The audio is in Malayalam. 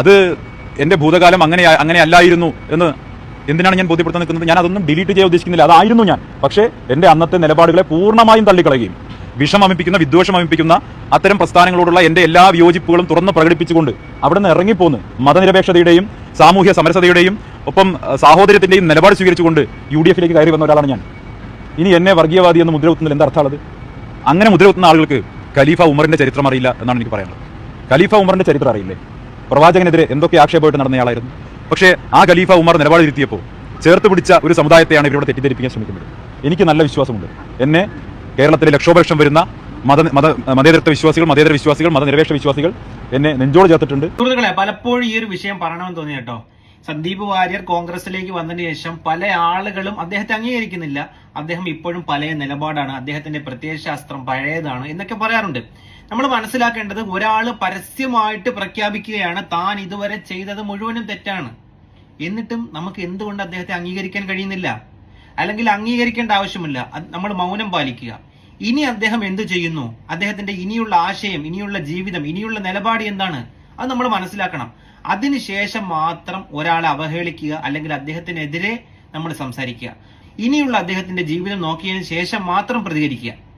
അത് എന്റെ ഭൂതകാലം അങ്ങനെ അങ്ങനെ അല്ലായിരുന്നു എന്ന് എന്തിനാണ് ഞാൻ ബോധ്യപ്പെടുത്താൻ നിൽക്കുന്നത്? ഞാൻ അതൊന്നും ഡിലീറ്റ് ചെയ്യാൻ ഉദ്ദേശിക്കുന്നില്ല. അതായിരുന്നു ഞാൻ. പക്ഷേ എന്റെ അന്നത്തെ നിലപാടുകളെ പൂർണമായും തള്ളിക്കളയുകയും വിഷമമിപ്പിക്കുന്ന വിദ്വേഷമമിപ്പിക്കുന്ന അത്തരം പ്രസ്ഥാനങ്ങളോടുള്ള എന്റെ എല്ലാ വിയോജിപ്പുകളും തുറന്ന് പ്രകടിപ്പിച്ചുകൊണ്ട് അവിടെ നിന്ന് ഇറങ്ങിപ്പോന്ന് മതനിരപേക്ഷതയുടെയും സാമൂഹ്യ സമരസതയുടെയും ഒപ്പം സാഹോദര്യത്തിന്റെയും നിലപാട് സ്വീകരിച്ചുകൊണ്ട് യു ഡി എഫിലേക്ക് കയറി വന്ന ഒരാളാണ് ഞാൻ. ഇനി എന്നെ വർഗീയവാദി എന്ന് മുദ്രകുത്തുന്നതിൽ എന്താ അർത്ഥമുള്ളത്? അങ്ങനെ മുദ്രകുത്തുന്ന ആളുകൾക്ക് ഖലീഫ ഉമറിന്റെ ചരിത്രം അറിയില്ല എന്നാണ് എനിക്ക് പറയാനുള്ളത്. ഖലീഫ ഉമറിന്റെ ചരിത്രം അറിയില്ലേ? പ്രവാചകനെതിരെ എന്തൊക്കെ ആക്ഷേപമായിട്ട് നടന്നയാളായിരുന്നു? പക്ഷേ ആ ഖലീഫ ഉമർ നിലപാട് തിരുത്തിയപ്പോൾ ചേർത്ത് പിടിച്ച ഒരു സമുദായത്തെയാണ് ഇവരോട് തെറ്റിദ്ധരിപ്പിക്കാൻ ശ്രമിക്കുന്നത്. എനിക്ക് നല്ല വിശ്വാസമുണ്ട്. എന്നെ കേരളത്തിലെ ലക്ഷോപലക്ഷം വരുന്ന മത മത മതേതരത്വ വിശ്വാസികൾ മതേതര വിശ്വാസികൾ മതനിരപേക്ഷ വിശ്വാസികൾ എന്നെ നെഞ്ചോട് ചേർത്തിട്ടുണ്ട്. പലപ്പോഴും ഈ ഒരു വിഷയം പറയണമെന്ന് തോന്നി കേട്ടോ സന്ദീപ് വാര്യർ കോൺഗ്രസിലേക്ക് വന്നതിന് ശേഷം പല ആളുകളും അദ്ദേഹത്തെ അംഗീകരിക്കുന്നില്ല. അദ്ദേഹം ഇപ്പോഴും പഴയ നിലപാടാണ്. അദ്ദേഹത്തിന്റെ പ്രത്യയശാസ്ത്രം പഴയതാണ് എന്നൊക്കെ പറയാറുണ്ട്. നമ്മൾ മനസ്സിലാക്കേണ്ടത് ഒരാൾ പരസ്യമായിട്ട് പ്രഖ്യാപിക്കുകയാണ് താൻ ഇതുവരെ ചെയ്തത് മുഴുവനും തെറ്റാണ്. എന്നിട്ടും നമുക്ക് എന്തുകൊണ്ട് അദ്ദേഹത്തെ അംഗീകരിക്കാൻ കഴിയുന്നില്ല? അല്ലെങ്കിൽ അംഗീകരിക്കേണ്ട ആവശ്യമില്ല. നമ്മൾ മൗനം പാലിക്കുക. ഇനി അദ്ദേഹം എന്ത് ചെയ്യുന്നു? അദ്ദേഹത്തിന്റെ ഇനിയുള്ള ആശയം ഇനിയുള്ള ജീവിതം ഇനിയുള്ള നിലപാട് എന്താണ്? അത് നമ്മൾ മനസ്സിലാക്കണം. അതിനുശേഷം മാത്രം ഒരാളെ അവഹേളിക്കുക അല്ലെങ്കിൽ അദ്ദേഹത്തിനെതിരെ നമ്മൾ സംസാരിക്കുക. ഇനിയുള്ള അദ്ദേഹത്തിന്റെ ജീവിതം നോക്കിയതിനു ശേഷം മാത്രം പ്രതികരിക്കുക.